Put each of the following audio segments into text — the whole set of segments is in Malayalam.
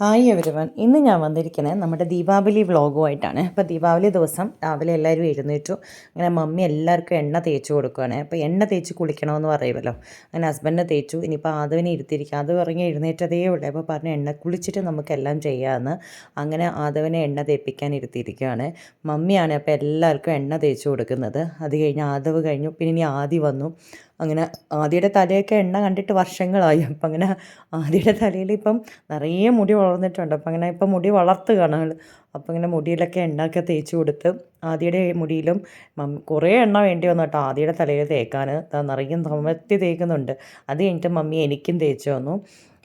ഹായ് എവരിവൺ ഇന്ന് ഞാൻ വന്നിരിക്കുന്നത് നമ്മുടെ ദീപാവലി വ്ളോഗുമായിട്ടാണ്. അപ്പോൾ ദീപാവലി ദിവസം രാവിലെ എല്ലാവരും എഴുന്നേറ്റു. അങ്ങനെ മമ്മി എല്ലാവർക്കും എണ്ണ തേച്ച് കൊടുക്കുകയാണ് അപ്പോൾ എണ്ണ തേച്ച് കുളിക്കണമെന്ന് പറയുമല്ലോ അങ്ങനെ ഹസ്ബൻഡിനെ തേച്ചു. ഇനിയിപ്പോൾ ആദവിനെ ഇരുത്തിയിരിക്കുക അത് ഇറങ്ങി എഴുന്നേറ്റതേ ഉള്ളൂ. അപ്പോൾ പറഞ്ഞു എണ്ണ കുളിച്ചിട്ട് നമുക്കെല്ലാം ചെയ്യാമെന്ന് അങ്ങനെ ആദവിനെ എണ്ണ തേപ്പിക്കാൻ ഇരുത്തിയിരിക്കുകയാണ്. മമ്മിയാണ് അപ്പോൾ എല്ലാവർക്കും എണ്ണ തേച്ച് കൊടുക്കുന്നത്. അത് കഴിഞ്ഞ് ആദവ് കഴിഞ്ഞു. പിന്നെ ഇനി ആദി വന്നു. അങ്ങനെ ആദിയുടെ തലയൊക്കെ എണ്ണ കണ്ടിട്ട് വർഷങ്ങളായി. അപ്പം അങ്ങനെ ആദിയുടെ തലയിൽ ഇപ്പം നിറയെ മുടി വളർന്നിട്ടുണ്ട്. അപ്പം അങ്ങനെ ഇപ്പം മുടി വളർത്തുകയാണ് ആൾ അപ്പം ഇങ്ങനെ മുടിയിലൊക്കെ എണ്ണയൊക്കെ തേച്ച് കൊടുത്ത് ആദിയുടെ മുടിയിലും കുറേ എണ്ണ വേണ്ടി വന്നു കേട്ടോ. ആദിയുടെ തലയിൽ തേക്കാൻ നിറയും തമത്തി തേക്കുന്നുണ്ട്. അത് കഴിഞ്ഞിട്ട് മമ്മി എനിക്കും തേച്ച് വന്നു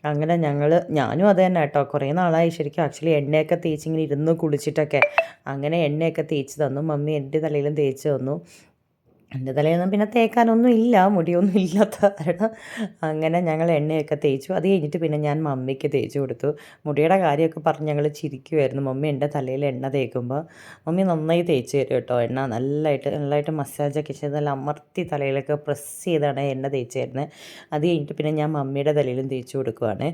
അങ്ങനെ ഞങ്ങൾ ഞാനും അത് തന്നെ കേട്ടോ. കുറേ നാളായി ശരിക്കും ആക്ച്വലി എണ്ണയൊക്കെ തേച്ച് ഇങ്ങനെ ഇരുന്ന് കുളിച്ചിട്ടൊക്കെ. അങ്ങനെ എണ്ണയൊക്കെ തേച്ച് തന്നു. മമ്മി എന്റെ തലയിലും തേച്ച് തന്നു. എന്റെ തലേന്നും പിന്നെ തേക്കാനൊന്നും ഇല്ല മുടിയൊന്നും ഇല്ലാത്ത കാരണം അങ്ങനെ ഞങ്ങൾ എണ്ണയൊക്കെ തേച്ചു. അത് കഴിഞ്ഞിട്ട് പിന്നെ ഞാൻ മമ്മിക്ക് തേച്ച് കൊടുത്തു. മുടിയുടെ കാര്യമൊക്കെ പറഞ്ഞ് ഞങ്ങൾ ചിരിക്കുമായിരുന്നു മമ്മി എന്റെ തലയിൽ എണ്ണ തേക്കുമ്പോൾ മമ്മി നന്നായി തേച്ച് തരും കേട്ടോ എണ്ണ. നല്ലതായിട്ട് നല്ലതായിട്ട് മസാജൊക്കെ ചെയ്ത് നല്ല അമർത്തി തലയിലൊക്കെ പ്രസ് ചെയ്താണ് എണ്ണ തേച്ച് തരുന്നത് അത് കഴിഞ്ഞിട്ട് പിന്നെ ഞാൻ മമ്മിയുടെ തലയിലും തേച്ച് കൊടുക്കുവാണ്.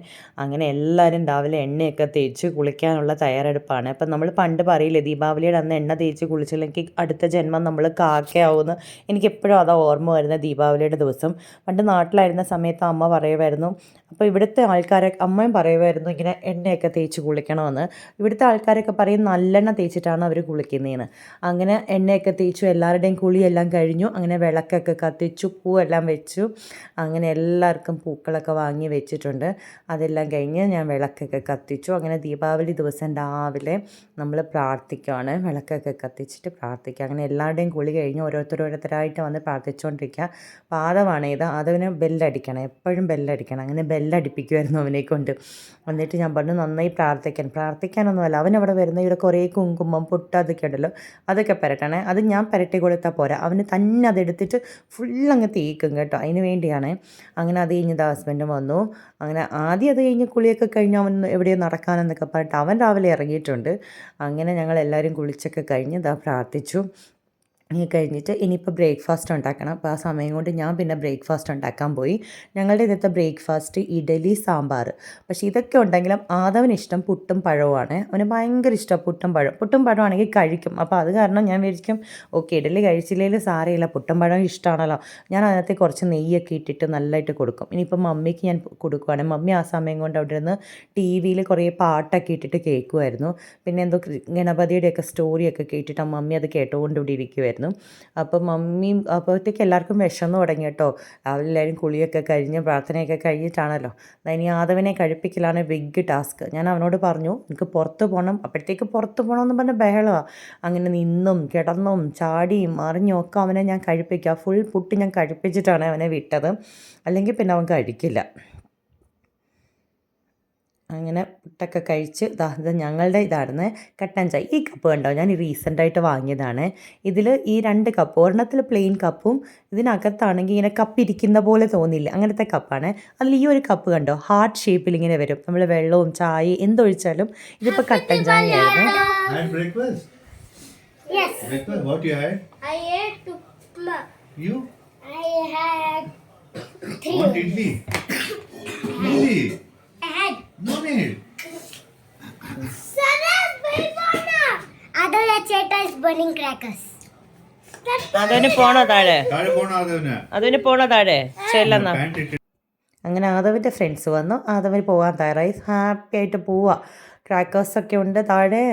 അങ്ങനെ എല്ലാവരും രാവിലെ എണ്ണയൊക്കെ തേച്ച് കുളിക്കാനുള്ള തയ്യാറെടുപ്പാണ്. അപ്പം നമ്മൾ പണ്ട് പറയില്ലേ ദീപാവലിയുടെ അന്ന് എണ്ണ തേച്ച് കുളിച്ചില്ലെങ്കിൽ അടുത്ത ജന്മം നമ്മൾ കാക്കയാവുമെന്ന് എനിക്കെപ്പോഴും അതാ ഓർമ്മ വരുന്നത് ദീപാവലിയുടെ ദിവസം. പണ്ട് നാട്ടിലായിരുന്ന സമയത്ത് അമ്മ പറയുമായിരുന്നു അപ്പോൾ ഇവിടുത്തെ ആൾക്കാരെ അമ്മയും പറയുമായിരുന്നു ഇങ്ങനെ എണ്ണയൊക്കെ തേച്ച് കുളിക്കണമെന്ന്. ഇവിടുത്തെ ആൾക്കാരൊക്കെ പറയും നല്ലെണ്ണ തേച്ചിട്ടാണ് അവർ കുളിക്കുന്നതെന്ന് അങ്ങനെ എണ്ണയൊക്കെ തേച്ചു എല്ലാവരുടെയും കുളിയെല്ലാം കഴിഞ്ഞു. അങ്ങനെ വിളക്കൊക്കെ കത്തിച്ചു പൂവെല്ലാം വെച്ചു. അങ്ങനെ എല്ലാവർക്കും പൂക്കളൊക്കെ വാങ്ങി വെച്ചിട്ടുണ്ട്. അതെല്ലാം കഴിഞ്ഞ് ഞാൻ വിളക്കൊക്കെ കത്തിച്ചു. അങ്ങനെ ദീപാവലി ദിവസം രാവിലെ നമ്മൾ പ്രാർത്ഥിക്കുകയാണ് വിളക്കൊക്കെ കത്തിച്ചിട്ട് പ്രാർത്ഥിക്കുക. അങ്ങനെ എല്ലാവരുടെയും കുളി കഴിഞ്ഞ് ഓരോരുത്തർ ഓരോരുത്തരായിട്ട് വന്ന് പ്രാർത്ഥിച്ചുകൊണ്ടിരിക്കുക പാദമാണ് ഇത്. അതവന് ബെല്ലടിക്കണം. എപ്പോഴും ബെല്ലടിക്കണം. അങ്ങനെ ബെല്ലടിപ്പിക്കുമായിരുന്നു അവനെ കൊണ്ട്. എന്നിട്ട് ഞാൻ പറഞ്ഞു നന്നായി പ്രാർത്ഥിക്കാൻ. പ്രാർത്ഥിക്കാനൊന്നുമല്ല. അവനവിടെ വരുന്ന ഇവിടെ കുറേ കുങ്കുമം പൊട്ട് അതൊക്കെ ഉണ്ടല്ലോ. അതൊക്കെ പരട്ടണേ. അത് ഞാൻ പരട്ടി കൊടുത്താൽ പോരാ. അവന് തന്നെ അതെടുത്തിട്ട് ഫുൾ അങ്ങ് തേക്കും കേട്ടോ. അതിന് വേണ്ടിയാണ്. അങ്ങനെ അത് കഴിഞ്ഞ് ഹസ്ബൻഡും വന്നു. അങ്ങനെ ആദ്യം അത് കഴിഞ്ഞ് കുളിയൊക്കെ കഴിഞ്ഞ് അവൻ എവിടെയോ നടക്കാനെന്നൊക്കെ പറഞ്ഞിട്ട് അവൻ രാവിലെ ഇറങ്ങിയിട്ടുണ്ട്. അങ്ങനെ ഞങ്ങൾ എല്ലാവരും കുളിച്ചൊക്കെ കഴിഞ്ഞ് ഇതാ പ്രാർത്ഥിച്ചു. കഴിഞ്ഞിട്ട് ഇനിയിപ്പോൾ ബ്രേക്ക്ഫാസ്റ്റ് ഉണ്ടാക്കണം. അപ്പോൾ ആ സമയം കൊണ്ട് ഞാൻ പിന്നെ ബ്രേക്ക്ഫാസ്റ്റ് ഉണ്ടാക്കാൻ പോയി. ഞങ്ങളുടെ ഇന്നത്തെ ബ്രേക്ക്ഫാസ്റ്റ് ഇഡലി സാമ്പാർ. പക്ഷേ ഇതൊക്കെ ഉണ്ടെങ്കിലും ആദവന് ഇഷ്ടം പുട്ടും പഴവുമാണ്. അവന് ഭയങ്കര ഇഷ്ടം പുട്ടും പഴം. പുട്ടും പഴമാണെങ്കിൽ കഴിക്കും. അപ്പോൾ അത് കാരണം ഞാൻ വിചാരിക്കും ഓക്കെ ഇഡലി കഴിച്ചില്ലെങ്കിൽ സാറിയില്ല പുട്ടും പഴം ഇഷ്ടമാണല്ലോ ഞാൻ അതിനകത്ത് കുറച്ച് നെയ്യൊക്കെ ഇട്ടിട്ട് നല്ലതായിട്ട് കൊടുക്കും. ഇനിയിപ്പോൾ മമ്മിക്ക് ഞാൻ കൊടുക്കുവാണ്. മമ്മി ആ സമയം കൊണ്ട് അവിടെ നിന്ന് ടി വിയിൽ കുറേ പാട്ടൊക്കെ ഇട്ടിട്ട് കേൾക്കുമായിരുന്നു പിന്നെ എന്തോ ഗണപതിയുടെയൊക്കെ സ്റ്റോറിയൊക്കെ കേട്ടിട്ട് മമ്മി അത് കേട്ടുകൊണ്ട് ഇവിടെ ഇരിക്കുമായിരുന്നു അപ്പോൾ മമ്മി അപ്പോഴത്തേക്ക് എല്ലാവർക്കും വിശന്നു തുടങ്ങി കേട്ടോ. അവരെല്ലാവരും കുളിയൊക്കെ കഴിഞ്ഞ് പ്രാർത്ഥനയൊക്കെ കഴിഞ്ഞിട്ടാണല്ലോ. ഇനി ആദവനെ കഴിപ്പിക്കലാണ് ബിഗ് ടാസ്ക് ഞാൻ അവനോട് പറഞ്ഞു എനിക്ക് പുറത്ത് പോകണം അപ്പോഴത്തേക്ക് പുറത്ത് പോകണമെന്ന് പറഞ്ഞ ബഹളമാണ് അങ്ങനെ നിന്നും കിടന്നും ചാടിയും അറിഞ്ഞും ഒക്കെ അവനെ ഞാൻ കഴിപ്പിക്കുക ഫുൾ പുട്ട് ഞാൻ കഴിപ്പിച്ചിട്ടാണ് അവനെ വിട്ടത്. അല്ലെങ്കിൽ പിന്നെ അവൻ കഴിക്കില്ല. അങ്ങനെ പുട്ടൊക്കെ കഴിച്ച് ഇതാ ഇത് ഞങ്ങളുടെ ഇതായിരുന്നു കട്ടൻ ചായ ഈ കപ്പ് കണ്ടോ? ഞാൻ റീസെന്റായിട്ട് വാങ്ങിയതാണ്. ഇതിൽ ഈ രണ്ട് കപ്പ് ഒരെണ്ണത്തിൽ പ്ലെയിൻ കപ്പും ഇതിനകത്താണെങ്കിൽ ഇങ്ങനെ കപ്പ് ഇരിക്കുന്ന പോലെ തോന്നില്ല അങ്ങനത്തെ കപ്പാണ് അതിൽ ഈ ഒരു കപ്പ് കണ്ടോ? ഹാർട്ട് ഷേപ്പിൽ ഇങ്ങനെ വരും. നമ്മൾ വെള്ളവും ചായ എന്തൊഴിച്ചാലും ഇതിപ്പോൾ കട്ടൻ ചായയായിരുന്നു. Had? അതിന് പോണോ താഴെ? അതിന് പോണോ താഴെ? ചെല്ലെന്നാ അങ്ങനെ ആദവിന്റെ ഫ്രണ്ട്സ് വന്നു. ആദവിന് പോകാൻ തയ്യാറായി. ഹാപ്പി ആയിട്ട് പോവാ. ക്രാക്കേഴ്സൊക്കെ ഉണ്ട് താഴെ.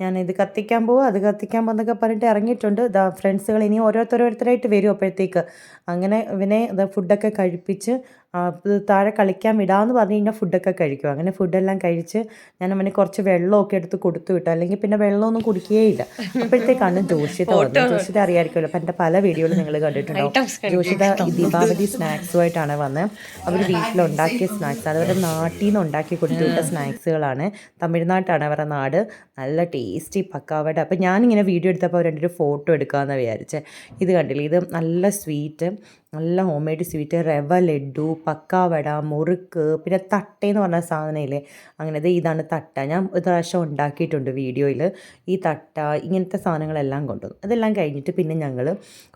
ഞാൻ ഇത് കത്തിക്കാൻ പോവാ അത് കത്തിക്കാൻ പോകുന്നൊക്കെ പറഞ്ഞിട്ട് ഇറങ്ങിയിട്ടുണ്ട്. ദാ ഫ്രണ്ട്സുകൾ ഇനി ഓരോരുത്തരോരുത്തരായിട്ട് വരും അപ്പോഴത്തേക്ക്. അങ്ങനെ ഇവനെ ഇത് ഫുഡൊക്കെ കഴിപ്പിച്ച് താഴെ കളിക്കാൻ വിടാമെന്ന് പറഞ്ഞ് കഴിഞ്ഞാൽ ഫുഡൊക്കെ കഴിക്കും. അങ്ങനെ ഫുഡെല്ലാം കഴിച്ച് ഞാൻ അവന് കുറച്ച് വെള്ളമൊക്കെ എടുത്ത് കൊടുത്തു വിട്ടു. അല്ലെങ്കിൽ പിന്നെ വെള്ളമൊന്നും കുടിക്കുകയില്ല അപ്പോഴത്തേക്കാണ് ജോഷിത വന്നത്. ജോഷിത അറിയാമായിരിക്കുമല്ലോ അപ്പം എന്റെ പല വീഡിയോകളും നിങ്ങൾ കണ്ടിട്ടുണ്ടോ? ജോഷിത ദീപാവലി സ്നാക്സുമായിട്ടാണ് വന്നത്. അവർ വീട്ടിലുണ്ടാക്കിയ സ്നാക്സ്. അതവരുടെ നാട്ടിൽ നിന്ന് ഉണ്ടാക്കി കൊടുത്തു വിട്ട സ്നാക്സുകളാണ്. തമിഴ്നാട്ടാണ് അവരുടെ നാട്. നല്ല ടേസ്റ്റി പക്കാവട. അപ്പം ഞാനിങ്ങനെ വീഡിയോ എടുത്തപ്പോൾ രണ്ടൊരു ഫോട്ടോ എടുക്കാമെന്ന് വിചാരിച്ചത് ഇത് കണ്ടില്ലേ? ഇത് നല്ല സ്വീറ്റ്. നല്ല home made sweet rava laddu pakkavada murukku പിന്നെ തട്ടയെന്ന് പറഞ്ഞ സാധനമില്ലേ? അങ്ങനെ ഇതാണ് തട്ട. ഞാൻ ഒരു പ്രാവശ്യം ഉണ്ടാക്കിയിട്ടുണ്ട് വീഡിയോയിൽ ഈ തട്ട ഇങ്ങനത്തെ സാധനങ്ങളെല്ലാം കൊണ്ടുവന്നു. അതെല്ലാം കഴിഞ്ഞിട്ട് പിന്നെ ഞങ്ങൾ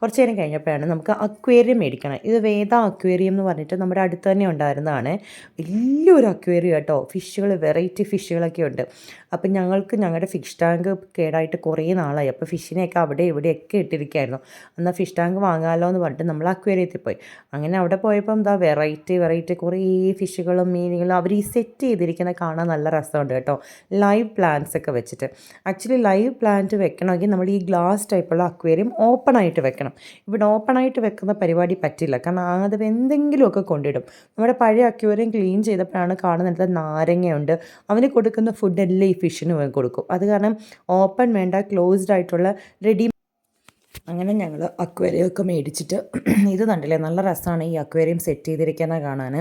കുറച്ച് നേരം കഴിഞ്ഞപ്പോഴാണ് നമുക്ക് അക്വേറിയം മേടിക്കണം. ഇത് വേദ അക്വേറിയം എന്ന് പറഞ്ഞിട്ട് നമ്മുടെ അടുത്ത് തന്നെ ഉണ്ടായിരുന്നതാണ്. വലിയൊരു അക്വേറിയം കേട്ടോ. ഫിഷുകൾ വെറൈറ്റി ഫിഷുകളൊക്കെ ഉണ്ട്. അപ്പം ഞങ്ങൾക്ക് ഞങ്ങളുടെ ഫിഷ് ടാങ്ക് കേടായിട്ട് കുറേ നാളായി. അപ്പോൾ ഫിഷിനെയൊക്കെ അവിടെ ഇവിടെയൊക്കെ ഇട്ടിരിക്കുകയായിരുന്നു. എന്നാൽ ഫിഷ് ടാങ്ക് വാങ്ങാമല്ലോ എന്ന് പറഞ്ഞിട്ട് നമ്മൾ അക്വേറിയത്തിൽ പോയി അങ്ങനെ അവിടെ പോയപ്പോൾ എന്താ വെറൈറ്റി വെറൈറ്റി കുറേ ഫിഷുകളും മീനുകളും അവർ ഈ സെറ്റ് ചെയ്തിരിക്കുന്ന കാണാൻ നല്ല രസമുണ്ട് കേട്ടോ. ലൈവ് പ്ലാന്റ്സ് ഒക്കെ വെച്ചിട്ട്. ആക്ച്വലി ലൈവ് പ്ലാന്റ് വെക്കണമെങ്കിൽ നമ്മൾ ഈ ഗ്ലാസ് ടൈപ്പുള്ള അക്വേറിയം ഓപ്പൺ ആയിട്ട് വെക്കണം. ഇവിടെ ഓപ്പൺ ആയിട്ട് വെക്കുന്ന പരിപാടി പറ്റില്ല. കാരണം അത് എന്തെങ്കിലുമൊക്കെ കൊണ്ടിടും. നമ്മുടെ പഴയ അക്വേറിയം ക്ലീൻ ചെയ്തപ്പോഴാണ് കാണുന്നത് നാരങ്ങയുണ്ട്. അവന് കൊടുക്കുന്ന ഫുഡ് ഫുഡെല്ലാം ഈ ഫിഷിന് കൊടുക്കും. അത് കാരണം ഓപ്പൺ വേണ്ട ക്ലോസ്ഡ് ആയിട്ടുള്ള റെഡി അങ്ങനെ ഞങ്ങൾ അക്വേറിയം ഒക്കെ മേടിച്ചിട്ട് ഇത് കണ്ടില്ലേ? നല്ല രസമാണ് ഈ അക്വേറിയം സെറ്റ് ചെയ്തിരിക്കുന്നത് കാണാൻ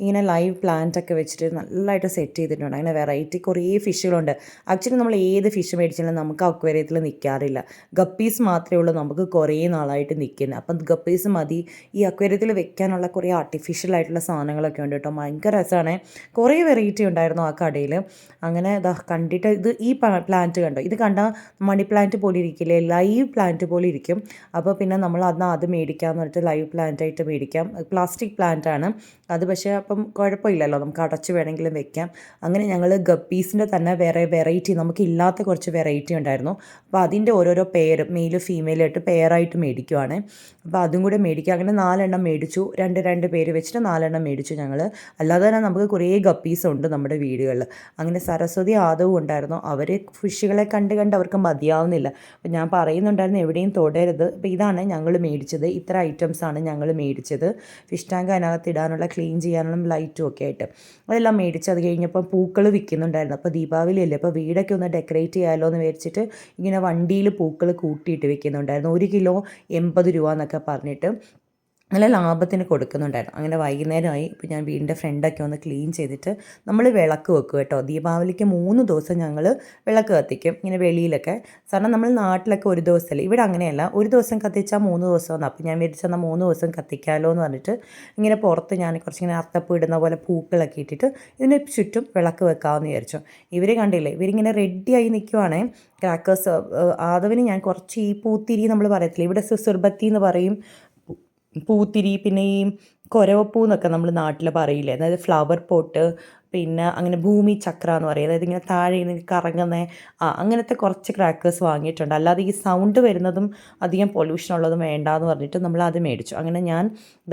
ഇങ്ങനെ ലൈവ് പ്ലാന്റ് ഒക്കെ വെച്ചിട്ട് നല്ലതായിട്ട് സെറ്റ് ചെയ്തിട്ടുണ്ട്. അങ്ങനെ വെറൈറ്റി കുറേ ഫിഷുകളുണ്ട് ആക്ച്വലി നമ്മൾ ഏത് ഫിഷ് മേടിച്ചാലും നമുക്ക് അക്വേറിയത്തിൽ നിൽക്കാറില്ല ഗപ്പീസ് മാത്രമേ ഉള്ളൂ. നമുക്ക് കുറേ നാളായിട്ട് നിൽക്കുന്നത് അപ്പം ഗപ്പീസ് മതി. ഈ അക്വേറിയത്തിൽ വെക്കാനുള്ള കുറേ ആർട്ടിഫിഷ്യൽ ആയിട്ടുള്ള സാധനങ്ങളൊക്കെ ഉണ്ട് കേട്ടോ. ഭയങ്കര രസമാണ് കുറേ വെറൈറ്റി ഉണ്ടായിരുന്നു ആ കടയിൽ അങ്ങനെ കണ്ടിട്ട് ഇത് ഈ പ്ലാന്റ് കണ്ടോ? ഇത് കണ്ടാൽ മണി പ്ലാന്റ് പോലെ ഇരിക്കില്ലേ? ലൈവ് പ്ലാന്റ് പോലെ ഇരിക്കും അപ്പോൾ പിന്നെ നമ്മൾ അന്ന് അത് മേടിക്കാമെന്ന് പറഞ്ഞിട്ട് ലൈവ് പ്ലാന്റ് ആയിട്ട് മേടിക്കാം. പ്ലാസ്റ്റിക് പ്ലാന്റ് ആണ്. അത് പക്ഷേ അപ്പം കുഴപ്പമില്ലല്ലോ. നമുക്ക് അടച്ച് വേണമെങ്കിലും വെക്കാം. അങ്ങനെ ഞങ്ങൾ ഗപ്പീസിന്റെ തന്നെ വേറെ വെറൈറ്റി നമുക്ക് ഇല്ലാത്ത കുറച്ച് വെറൈറ്റി ഉണ്ടായിരുന്നു. അപ്പോൾ അതിന്റെ ഓരോരോ പേര് മെയിലും ഫീമെയിലും ആയിട്ട് പെയറായിട്ട് മേടിക്കുവാണ്. അപ്പോൾ അതും കൂടെ മേടിക്കുക അങ്ങനെ നാലെണ്ണം മേടിച്ചു. രണ്ട് രണ്ട് പേര് വെച്ചിട്ട് നാലെണ്ണം മേടിച്ചു ഞങ്ങൾ. അല്ലാതെ തന്നെ നമുക്ക് കുറേ ഗപ്പീസ് ഉണ്ട് നമ്മുടെ വീടുകളിൽ. അങ്ങനെ സരസ്വതി ആദവും ഉണ്ടായിരുന്നു. അവർ ഫിഷുകളെ കണ്ട് കണ്ട് അവർക്ക് മതിയാവുന്നില്ല. അപ്പം ഞാൻ പറയുന്നുണ്ടായിരുന്നു എവിടെയും തൊടരുത് അപ്പോൾ ഇതാണ് ഞങ്ങൾ മേടിച്ചത്. ഇത്ര ഐറ്റംസ് ആണ് ഞങ്ങൾ മേടിച്ചത്. ഫിഷ് ടാങ്ക് അതിനകത്ത് ഇടാനുള്ള ക്ലീൻ ചെയ്യാനുള്ള ലൈറ്റും ഒക്കെ ആയിട്ട്. അതെല്ലാം മേടിച്ച് അത് കഴിഞ്ഞപ്പോൾ പൂക്കൾ വിൽക്കുന്നുണ്ടായിരുന്നു. അപ്പോൾ ദീപാവലി അല്ലേ അപ്പോൾ വീടൊക്കെ ഒന്ന് ഡെക്കറേറ്റ് ചെയ്യാമല്ലോ എന്ന് വിചാരിച്ചിട്ട് ഇങ്ങനെ വണ്ടിയിൽ പൂക്കൾ കൂട്ടിയിട്ട് വെക്കുന്നുണ്ടായിരുന്നു ഒരു കിലോ എൺപത് രൂപ എന്നൊക്കെ പറഞ്ഞിട്ട്. നല്ല ലാഭത്തിന് കൊടുക്കുന്നുണ്ടായിരുന്നു. അങ്ങനെ വൈകുന്നേരമായി ഇപ്പോൾ ഞാൻ വീടിന്റെ ഫ്രണ്ടൊക്കെ ഒന്ന് ക്ലീൻ ചെയ്തിട്ട് നമ്മൾ വിളക്ക് വെക്കും കേട്ടോ. ദീപാവലിക്ക് മൂന്ന് ദിവസം ഞങ്ങൾ വിളക്ക് കത്തിക്കും ഇങ്ങനെ വെളിയിലൊക്കെ. കാരണം നമ്മൾ നാട്ടിലൊക്കെ ഒരു ദിവസമല്ല? ഇവിടെ അങ്ങനെയല്ല. ഒരു ദിവസം കത്തിച്ചാൽ മൂന്ന് ദിവസം വന്നു. അപ്പോൾ ഞാൻ വിരിച്ചെന്നാൽ മൂന്ന് ദിവസം കത്തിക്കാമല്ലോ എന്ന് പറഞ്ഞിട്ട് ഇങ്ങനെ പുറത്ത് ഞാൻ കുറച്ചിങ്ങനെ അത്തപ്പ് ഇടുന്ന പോലെ പൂക്കളൊക്കെ ഇട്ടിട്ട് ഇതിന് ചുറ്റും വിളക്ക് വെക്കാമെന്ന് വിചാരിച്ചു. ഇവർ കണ്ടില്ലേ? ഇവരിങ്ങനെ റെഡിയായി നിൽക്കുവാണേ. ക്രാക്കേഴ്സ് ആദവിന് ഞാൻ കുറച്ച് ഈ പൂത്തിരി നമ്മൾ പറയത്തില്ല? ഇവിടെ സുസുർബത്തി എന്ന് പറയും. പൂത്തിരി പിന്നെ ഈ കൊരവപ്പൂ എന്നൊക്കെ നമ്മൾ നാട്ടിൽ പറയില്ലേ? അതായത് ഫ്ലവർ പോട്ട് പിന്നെ അങ്ങനെ ഭൂമി ചക്ര എന്ന് പറയും. അതായത് ഇങ്ങനെ താഴെ നിന്ന് കറങ്ങുന്ന ആ അങ്ങനത്തെ കുറച്ച് ക്രാക്കേഴ്സ് വാങ്ങിയിട്ടുണ്ട്. അല്ലാതെ ഈ സൗണ്ട് വരുന്നതും അധികം പൊല്യൂഷൻ ഉള്ളതും വേണ്ട എന്ന് പറഞ്ഞിട്ട് നമ്മൾ അത് മേടിച്ചു. അങ്ങനെ ഞാൻ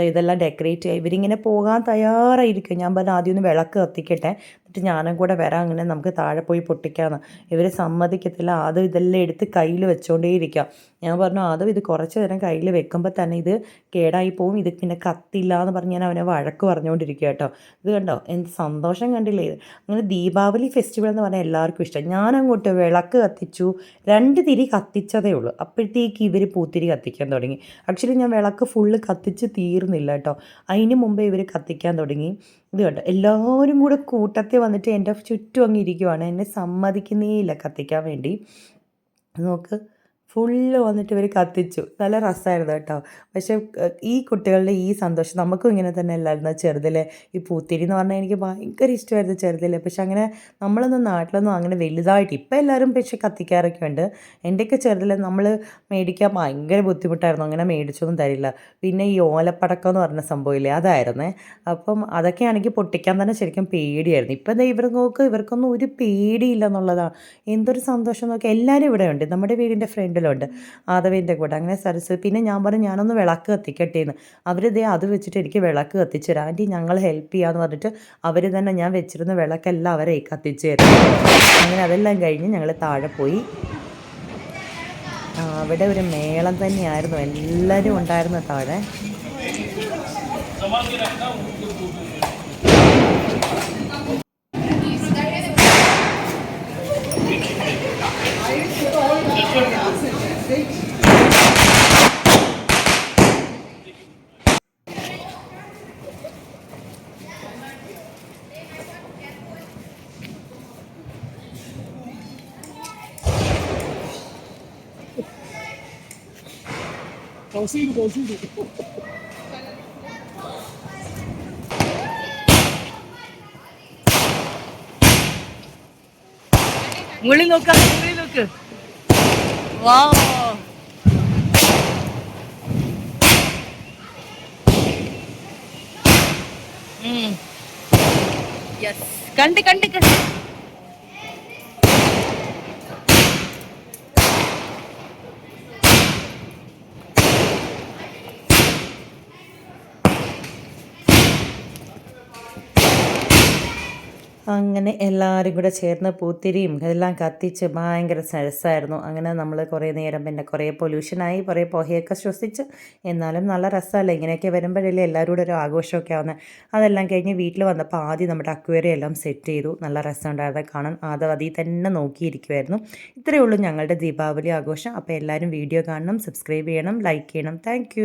ഇതെല്ലാം ഡെക്കറേറ്റ് ചെയ്യുക ഇവരിങ്ങനെ പോകാൻ തയ്യാറായിരിക്കും. ഞാൻ പറഞ്ഞാൽ ആദ്യം ഒന്ന് വിളക്ക് കത്തിക്കട്ടെ. എന്നിട്ട് ഞാനും കൂടെ വരാം അങ്ങനെ നമുക്ക് താഴെ പോയി പൊട്ടിക്കാമെന്ന് ഇവർ സമ്മതിക്കത്തില്ല. ആദ്യം ഇതെല്ലാം എടുത്ത് കയ്യിൽ വെച്ചുകൊണ്ടേയിരിക്കുക ഞാൻ പറഞ്ഞു ആദ്യം ഇത് കുറച്ച് നേരം കയ്യിൽ വെക്കുമ്പോൾ തന്നെ ഇത് കേടായി പോവും. ഇത് പിന്നെ കത്തില്ല എന്ന് പറഞ്ഞ് ഞാൻ അവനെ വഴക്ക് പറഞ്ഞുകൊണ്ടിരിക്കുക കേട്ടോ. ഇത് കണ്ടോ? എന്ത് സന്തോഷം കണ്ടില്ലേ ഇത്. അങ്ങനെ ദീപാവലി ഫെസ്റ്റിവൽ എന്ന് പറഞ്ഞാൽ എല്ലാവർക്കും ഇഷ്ടം. ഞാൻ അങ്ങോട്ട് വിളക്ക് കത്തിച്ചു. രണ്ട് തിരി കത്തിച്ചതേ ഉള്ളൂ. അപ്പോഴത്തേക്ക് ഇവർ പൂത്തിരി കത്തിക്കാൻ തുടങ്ങി. ആക്ച്വലി ഞാൻ വിളക്ക് ഫുള്ള് കത്തിച്ച് തീർന്നില്ല കേട്ടോ. അതിന് മുമ്പേ ഇവർ കത്തിക്കാൻ തുടങ്ങി. ഇത് കണ്ടോ എല്ലാവരും കൂടെ കൂട്ടത്തിൽ വന്നിട്ട് എന്റെ ചുറ്റും അങ്ങ് ഇരിക്കുവാണ്. എന്നെ സമ്മതിക്കുന്നേ ഇല്ല കത്തിക്കാൻ വേണ്ടി. നോക്ക് ഫുള്ള് വന്നിട്ട് ഇവർ കത്തിച്ചു. നല്ല രസമായിരുന്നു കേട്ടോ. പക്ഷേ ഈ കുട്ടികളുടെ ഈ സന്തോഷം നമുക്കും ഇങ്ങനെ തന്നെ അല്ലായിരുന്നു? ചെറുതിലെ ഈ പൂത്തിരി എന്ന് പറഞ്ഞാൽ എനിക്ക് ഭയങ്കര ഇഷ്ടമായിരുന്നു ചെറുതിലെ. പക്ഷെ അങ്ങനെ നമ്മളൊന്നും നാട്ടിലൊന്നും അങ്ങനെ വലുതായിട്ട് ഇപ്പം എല്ലാവരും പക്ഷേ കത്തിക്കാറൊക്കെ ഉണ്ട്. എന്റെയൊക്കെ ചെറുതിലെ നമ്മൾ മേടിക്കാൻ ഭയങ്കര ബുദ്ധിമുട്ടായിരുന്നു. അങ്ങനെ മേടിച്ചൊന്നും തരില്ല. പിന്നെ ഈ ഓലപ്പടക്കം എന്ന് പറഞ്ഞ സംഭവമില്ലേ അതായിരുന്നേ. അപ്പം അതൊക്കെയാണെങ്കിൽ പൊട്ടിക്കാൻ തന്നെ ശരിക്കും പേടിയായിരുന്നു. ഇപ്പം എന്താ ഇവർക്ക് നോക്ക് ഇവർക്കൊന്നും ഒരു പേടിയില്ല എന്നുള്ളതാണ്. എന്തൊരു സന്തോഷം നോക്കി. എല്ലാവരും ഇവിടെ ഉണ്ട് നമ്മുടെ വീടിന്റെ ഫ്രണ്ടിലുണ്ട് ആദവിന്റെ കൂടെ. അങ്ങനെ സരസ് പിന്നെ ഞാൻ പറഞ്ഞു ഞാനൊന്ന് വിളക്ക് കത്തിക്കട്ടെ എന്ന് അവർ ഇതേ അത് വെച്ചിട്ട് എനിക്ക് വിളക്ക് കത്തിച്ചു തരാം ആന്റി ഞങ്ങൾ ഹെൽപ്പ് ചെയ്യാന്ന് പറഞ്ഞിട്ട് അവർ തന്നെ ഞാൻ വെച്ചിരുന്ന വിളക്കെല്ലാം അവരെ കത്തിച്ചു തരും അങ്ങനെ അതെല്ലാം കഴിഞ്ഞ് ഞങ്ങൾ താഴെ പോയി. അവിടെ ഒരു മേളം തന്നെയായിരുന്നു. എല്ലാവരും ഉണ്ടായിരുന്നു താഴെ. 搞清楚，搞清楚。മുകളിൽ നോക്കാം മുകളിൽ നോക്ക് വാ യെസ് കണ്ട് കണ്ട് കണ്ട് അങ്ങനെ എല്ലാവരും കൂടെ ചേർന്ന് പൂത്തിരിയും. എല്ലാം കത്തിച്ച് ഭയങ്കര രസമായിരുന്നു അങ്ങനെ നമ്മൾ കുറേ നേരം പിന്നെ കുറേ പൊല്യൂഷനായി കുറേ പുകയൊക്കെ ശ്വസിച്ച്. എന്നാലും നല്ല രസമല്ലേ ഇങ്ങനെയൊക്കെ വരുമ്പോഴല്ലേ എല്ലാവരും കൂടെ ഒരു ആഘോഷമൊക്കെ ആവുന്നത് അതെല്ലാം കഴിഞ്ഞ് വീട്ടിൽ വന്നപ്പോൾ ആദ്യം നമ്മുടെ അക്വേറിയം എല്ലാം സെറ്റ് ചെയ്തു. നല്ല രസമുണ്ടായിരുന്നു കാണാൻ അത് അതിൽ തന്നെ നോക്കിയിരിക്കുമായിരുന്നു ഇത്രയേ ഉള്ളൂ ഞങ്ങളുടെ ദീപാവലി ആഘോഷം. അപ്പോൾ എല്ലാവരും വീഡിയോ കാണണം സബ്സ്ക്രൈബ് ചെയ്യണം ലൈക്ക് ചെയ്യണം. താങ്ക്